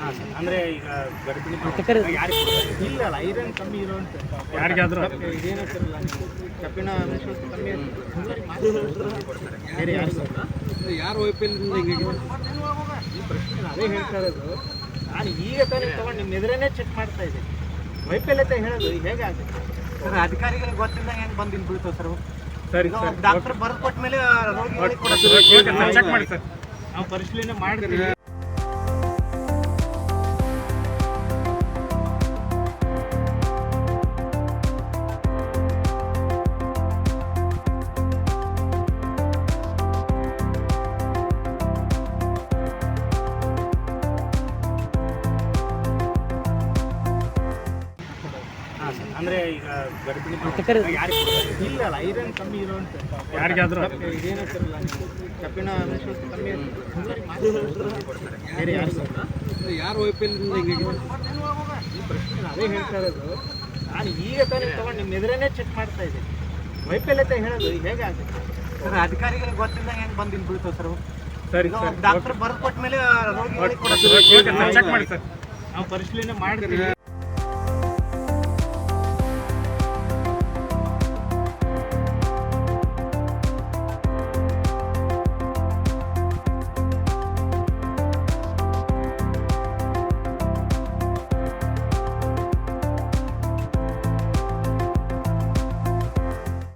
ಹಾಂ ಸರ್. ಅಂದರೆ ಈಗ ಗರ್ಭಿಣಿ ಯಾರಿಗೆ ಕೊಡ್ತಾರೆ? ಇಲ್ಲ ಅಲ್ಲ ಐರನ್ ಕಮ್ಮಿ ಇರುವಂತ ಯಾರಿಗಾದ್ರೂ. ಇದೇನಂತಾರಲ್ಲ ನೀವು ಕಬ್ಬಿಣ ಅಂಶ ಕಮ್ಮಿ ಬೇರೆ ಯಾರಿಗೂ ಯಾರು ವೈಫಲ್ಯದಿಂದ ಹಿಂಗೆ ಈ ಪ್ರಶ್ನೆ ಅದೇ ಹೇಳ್ತಾ ಇರೋದು. ನಾನು ಈಗ ತಾನೇ ತಗೊಂಡು ನಿಮ್ಮ ಎದುರೇನೆ ಚೆಕ್ ಮಾಡ್ತಾ ಇದ್ದೀನಿ. ವೈಫಲ್ಯತೆ ಹೇಳೋದು ಹೇಗೆ ಆಗುತ್ತೆ? ಸರ್ ಅಧಿಕಾರಿಗಳಿಗೆ ಗೊತ್ತಿಲ್ಲ ಹೆಂಗ್ ಬಂದು ಇಲ್ಲಿ ಬೀಳ್ತಾವ ಸರ್ ಸರಿ ಸರ್. ಡಾಕ್ಟರ್ ಬರೆದು ಕೊಟ್ಟ ಮೇಲೆ ಕೂಡ ಚೆಕ್ ಮಾಡಿ ಸರ್. ನಾವು ಪರಿಶೀಲನೆ ಮಾಡ್ತೀವಿ. ಹಾಂ ಸರ್ ಅಂದರೆ ಈಗ ಗರ್ಭಿಣಿ ಯಾರಿಗೆ ಕೊಡ್ತಾರೆ? ಇಲ್ಲ ಅಲ್ಲ ಐರನ್ ಕಮ್ಮಿ ಇರುವಂತ ಯಾರಿಗಾದ್ರೂ. ಇದೇನಂತಾರಲ್ಲ ನೀವು ಕಬ್ಬಿಣ ಅಂಶ ಕಮ್ಮಿ ಬೇರೆ ಯಾರಿಗೂ ಯಾರು ವೈಫಲ್ಯದಿಂದ ಹಿಂಗೆ ಈ ಪ್ರಶ್ನೆ ಅದೇ ಹೇಳ್ತಾ ಇರೋದು. ನಾನು ಈಗ ತಾನೇ ತಗೊಂಡು ನಿಮ್ಮ ಎದುರೇನೆ ಚೆಕ್ ಮಾಡ್ತಾ ಇದ್ದೀನಿ. ವೈಫಲ್ಯತೆ ಹೇಳೋದು ಹೇಗೆ ಆಗುತ್ತೆ ಸರ್ ಅಧಿಕಾರಿಗಳಿಗೆ ಗೊತ್ತಿಲ್ಲ ಹೆಂಗ್ ಬಂದು ಇಲ್ಲಿ ಬೀಳ್ತಾವ ಸರ್ ಸರಿ ಸರ್. ಡಾಕ್ಟರ್ ಬರೆದು ಕೊಟ್ಟ ಮೇಲೆ ರೋಗಿಗಳಿಗೆ ಕೂಡ ಚೆಕ್ ಮಾಡಿ ಸರ್. ನಾವು ಪರಿಶೀಲನೆ ಮಾಡ್ತೀವಿ.